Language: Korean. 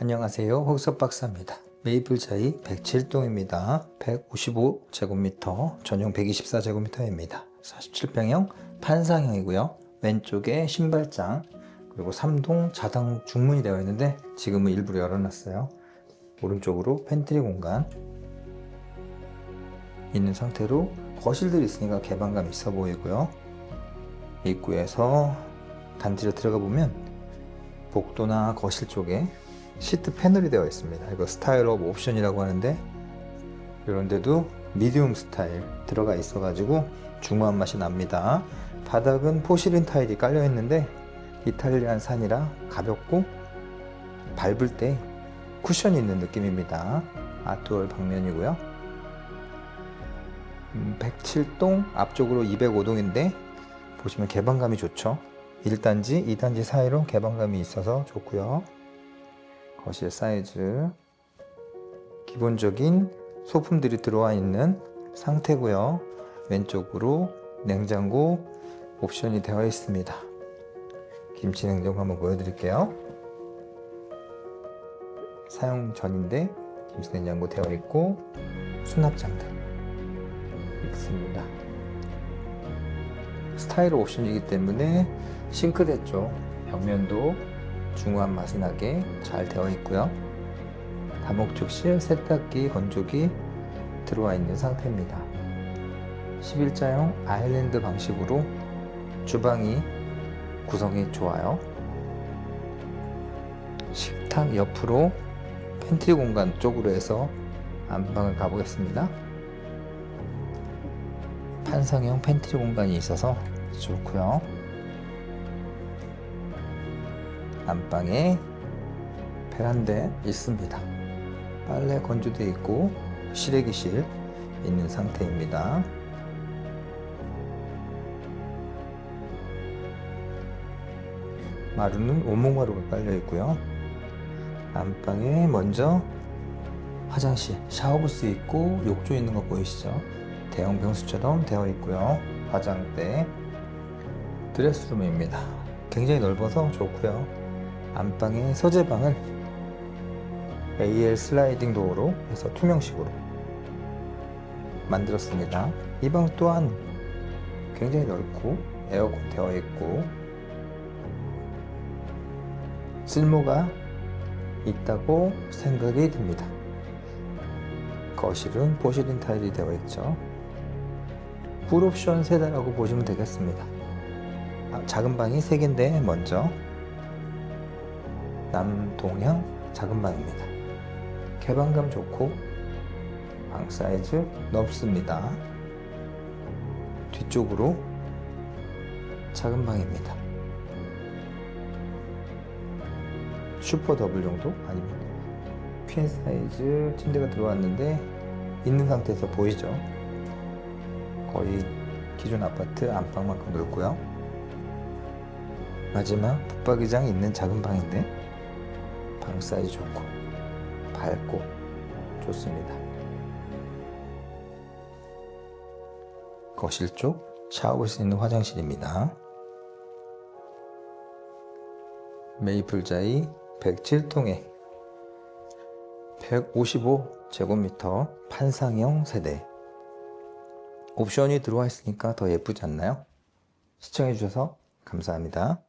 안녕하세요. 흑석 박사입니다. 메이플자이 107동입니다. 155제곱미터, 전용 124제곱미터입니다. 47평형 판상형이고요. 왼쪽에 신발장, 그리고 3동 자당 중문이 되어 있는데 지금은 일부러 열어놨어요. 오른쪽으로 팬트리 공간 있는 상태로 거실들이 있으니까 개방감 있어 보이고요. 입구에서 단지로 들어가 보면 복도나 거실 쪽에 시트 패널이 되어 있습니다. 이거 스타일 업 옵션이라고 하는데 이런 데도 미디움 스타일 들어가 있어 가지고 중후한 맛이 납니다. 바닥은 포시린 타일이 깔려 있는데 이탈리안 산이라 가볍고 밟을 때 쿠션이 있는 느낌입니다. 아트월 방면이고요. 음, 107동 앞쪽으로 205동인데 보시면 개방감이 좋죠. 1단지, 2단지 사이로 개방감이 있어서 좋고요. 거실 사이즈 기본적인 소품들이 들어와 있는 상태고요. 왼쪽으로 냉장고 옵션이 되어 있습니다. 김치 냉장고 한번 보여드릴게요. 사용 전인데 김치 냉장고 되어 있고 수납장들 있습니다. 스타일 옵션이기 때문에 싱크대 쪽 벽면도 중후한 맛이 나게 잘 되어 있고요. 다목적실 세탁기, 건조기 들어와 있는 상태입니다. 11자형 아일랜드 방식으로 주방이 구성이 좋아요. 식탁 옆으로 팬트리 공간 쪽으로 해서 안방을 가보겠습니다. 판상형 팬트리 공간이 있어서 좋고요. 안방에 베란다 있습니다. 빨래 건조대 있고 실외기실 있는 상태입니다. 마루는 원목마루가 깔려 있고요. 안방에 먼저 화장실, 샤워부스 있고 욕조 있는 거 보이시죠? 대형 병수처럼 되어 있고요. 화장대, 드레스룸입니다. 굉장히 넓어서 좋고요. 안방에 서재방을 AL 슬라이딩 도어로 해서 투명식으로 만들었습니다. 이 방 또한 굉장히 넓고 에어컨 되어 있고 쓸모가 있다고 생각이 듭니다. 거실은 포시린 타일이 되어 있죠. 풀옵션 세대라고 보시면 되겠습니다. 아, 작은 방이 3개인데 먼저 남동향 작은 방입니다. 개방감 좋고 방 사이즈 넓습니다. 뒤쪽으로 작은 방입니다. 슈퍼 더블 정도 아니면 퀸 사이즈 침대가 들어왔는데 있는 상태에서 보이죠? 거의 기존 아파트 안방만큼 넓고요. 마지막 붙박이장 있는 작은 방인데 방 사이즈 좋고 밝고 좋습니다. 거실 쪽 샤워볼 수 있는 화장실입니다. 메이플자이 107통에 155제곱미터 판상형 세대 옵션이 들어와 있으니까 더 예쁘지 않나요? 시청해주셔서 감사합니다.